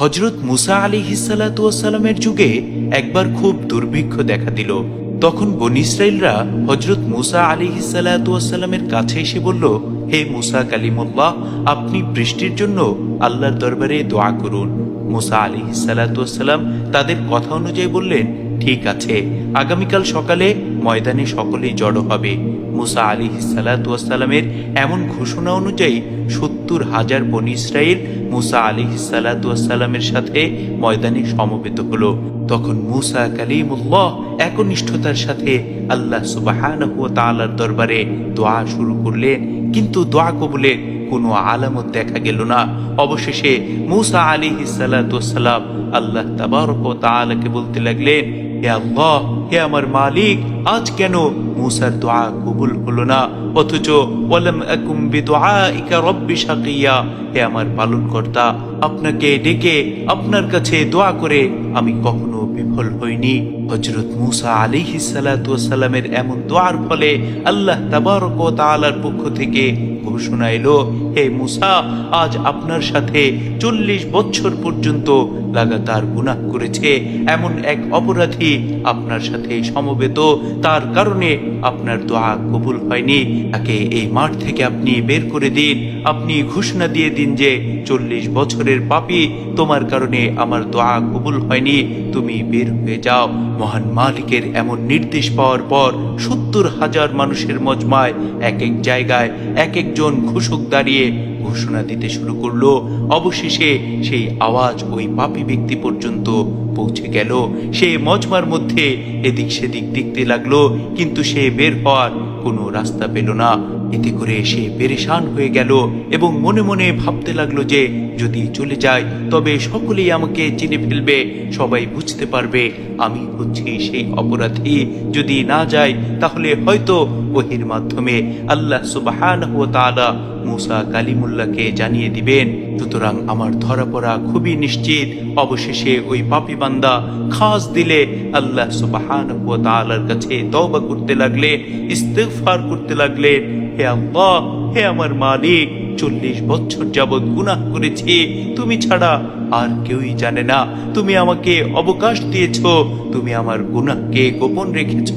হজরত মুসা আলী হিসালাতামের যুগে একবার খুব দুর্ভিক্ষ দেখা দিল। তখন বন ইসরায়েলরা হজরত মুসা আলী হিসালাতামের কাছে এসে বলল, হে মুসা কালিমুল্লাহ, আপনি বৃষ্টির জন্য আল্লাহর দরবারে দোয়া করুন। মুসা আলী হিসালাতাম তাদের কথা অনুযায়ী বললেন, ঠিক আছে, আগামীকাল সকালে ময়দানে সকলেই জড়ো হবে। মুসা আলী সালাতামের এমন ঘোষণা অনুযায়ী সত্তর হাজার বন ইসরায়েল মুসা আলী সালাতামের সাথে ময়দানে সমবেত হলো। তখন মুসা কালিমুল্লাহ একনিষ্ঠতার সাথে আল্লাহ সুবাহান দরবারে দোয়া শুরু করলেন, কিন্তু দোয়া কবুলে কোনো আলামত দেখা গেল না। অবশেষে মুসা আলী সালাতাম আল্লাহ তাবারক ও তাআলাকে বলতে লাগলেন হে আল্লাহ, হে আমার মালিক, আজ কেন মুসার দোয়া কবুল হলো না? অথচ হে আমার আপনাকে ডেকে আপনার কাছে দোয়া করে আমি কখনো বিফল হইনি। হজরত মুসা আলিহি সালামের এমন দোয়ার ফলে আল্লাহ তাবারক ও তাআলার পক্ষ থেকে ঘোষণা এলো, হে মুসা, আজ আপনার সাথে চল্লিশ বছর পর্যন্ত লাগাতার গুনাহ করেছে। এমন এক অপরাধী আপনার সাথে সমবেত? তার কারণে আপনার দোয়া কবুল হয়নি। তাকে এই মাঠ থেকে আপনি বের করে দিন। আপনি ঘোষণা দিয়ে দিন যে, চল্লিশ বছরের পাপি, তোমার কারণে আমার দোয়া কবুল হয়নি। তুমি বের হয়ে যাও। মহান মালিকের এমন নির্দেশ পাওয়ার পর সত্তর হাজার মানুষের মজমায় এক এক জায়গায় এক একজন ঘোষক দাঁড়িয়ে ঘোষণা দিতে শুরু করল। অবশেষে সেই আওয়াজ ওই পাপী ব্যক্তি পর্যন্ত পৌঁছে গেল। সে মজমার মধ্যে এদিক সেদিক দেখতে লাগল, কিন্তু সে বের হওয়ার কোনো রাস্তা পেল না। এতে করে সে পেরেশান হয়ে গেল এবং মনে মনে ভাবতে লাগল যে যদি চলে যায়, তবে সকলেই আমাকে চিনে ফেলবে, সবাই বুঝতে পারবে আমি হচ্ছি সেই অপরাধী। যদি না যাই তাহলে হয়তো ওহির মাধ্যমে আল্লাহ সুবাহান ও তাআলা মুসা কালিমুল্লাহকে জানিয়ে দিবেন, সুতরাং আমার ধরা পড়া খুবই নিশ্চিত, অবশেষে ওই পাপি বান্দা খাস দিলে আল্লাহ সুবাহান ও তাআলার কাছে তওবা করতে লাগলে ইস্তেফার করতে লাগলে হে আল্লাহ হে আমার মালিক চল্লিশ বছর যাবৎ গুনাহ করেছি তুমি ছাড়া আর কেউই জানে না। তুমি আমাকে অবকাশ দিয়েছ, তুমি আমার গুনাহকে গোপন রেখেছ।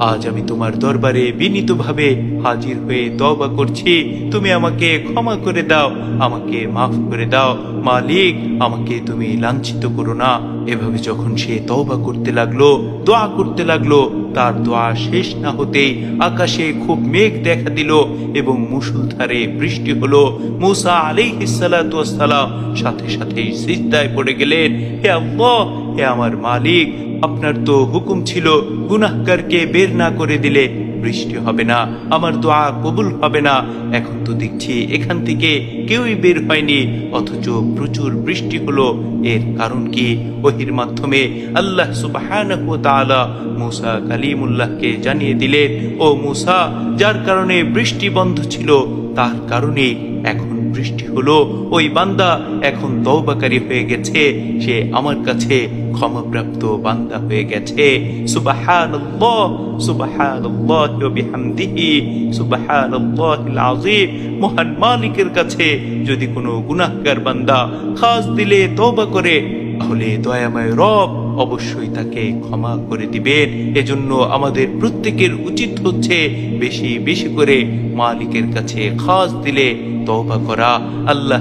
আজ আমি তোমার দরবারে বিনীতভাবে হাজির হয়ে তওবা করছি। তুমি আমাকে ক্ষমা করে দাও, আমাকে মাফ করে দাও। মালিক, আমাকে তুমি লাঞ্ছিত করো না। এভাবে যখন সে তওবা করতে লাগল, দোয়া করতে লাগল, তার দোয়া শেষ না হতেই আকাশে খুব মেঘ দেখা দিল এবং মুসুলধারে বৃষ্টি হলো। মুসা ওয়াস সালাম সাথে সাথে সিজদায় পড়ে গেলেন, হে আল্লাহ, হে আমার মালিক, আপনার তো হুকুম ছিল, গুনাহগারকে বের না করে দিলে বৃষ্টি হবে না, আমার দোয়া কবুল হবে না। এখন তো দেখছি এখান থেকে কেউই বের হয়নি, অথচ প্রচুর বৃষ্টি হলো। এর কারণ কি? ওহির মাধ্যমে আল্লাহ সুবহানাহু ওয়া মুসা কালিমুল্লাহকে জানিয়ে দিলেন, ও মুসা, যার কারণে বৃষ্টি বন্ধ ছিল, তার কারণে এখন বৃষ্টি হলো, ওই বান্দা এখন তওবাকারী হয়ে গেছে, সে আমার কাছে ক্ষমাপ্রাপ্ত বান্দা হয়ে গেছে। সুবহানাল্লাহ সুবহানাল্লাহ ওয়া বিহামদিহি, সুবহানাল্লাহিল আযীম। মহান মালিকের কাছে যদি কোনো গুনাহগার বান্দা খাস দিলে তওবা করে, তাহলে দয়াময় রব অবশ্যই তাকে ক্ষমা করে দিবেন। এজন্য আমাদের প্রত্যেকের উচিত হচ্ছে বেশি বেশি করে মালিকের কাছে খাস দিলে তওবা করা। আল্লাহ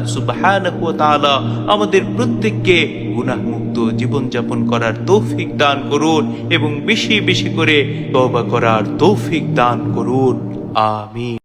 ওয়া তাআলা আমাদের প্রত্যেককে গুনাহমুক্ত জীবনযাপন করার তৌফিক দান করুন এবং বেশি বেশি করে তওবা করার তৌফিক দান করুন। আমিন।